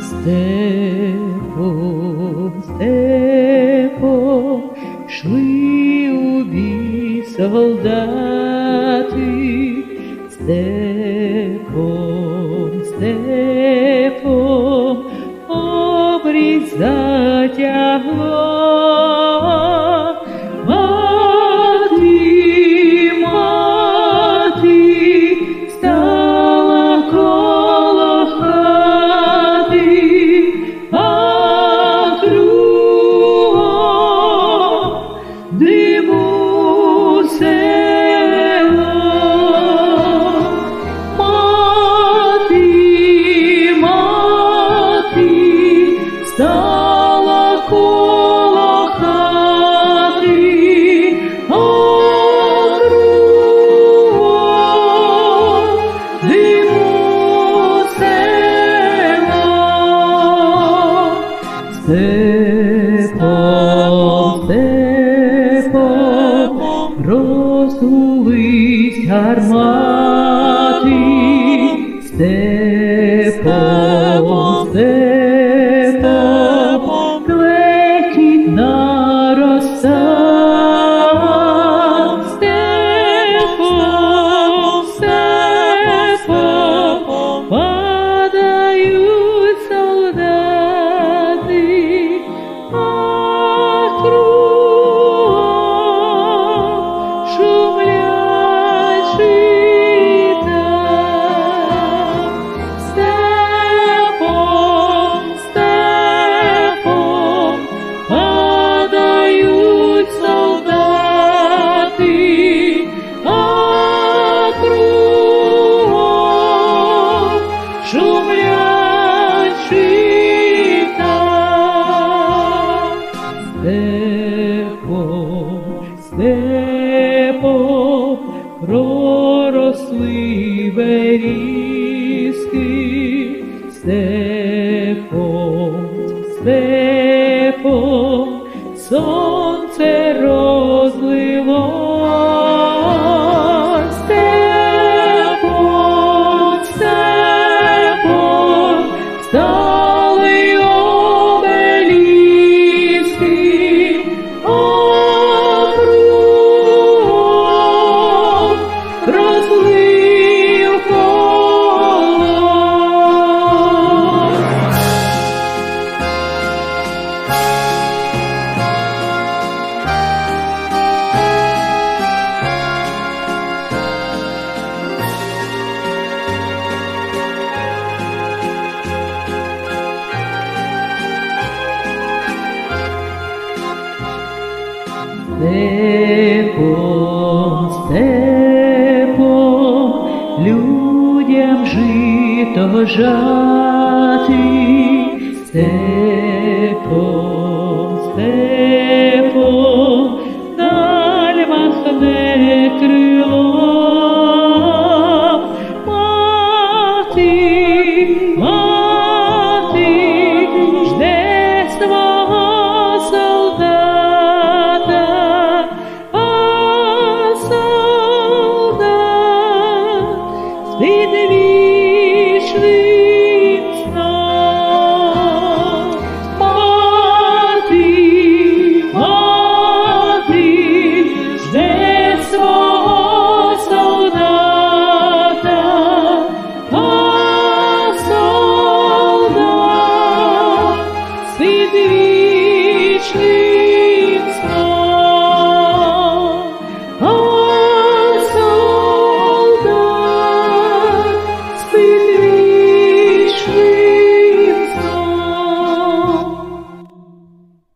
степом, степом шли у бій солдати, степом, степом обрізать. armati stepoi. проросли берізки степом, степом, сон. Степом, степом людям жито жати. степом. Devi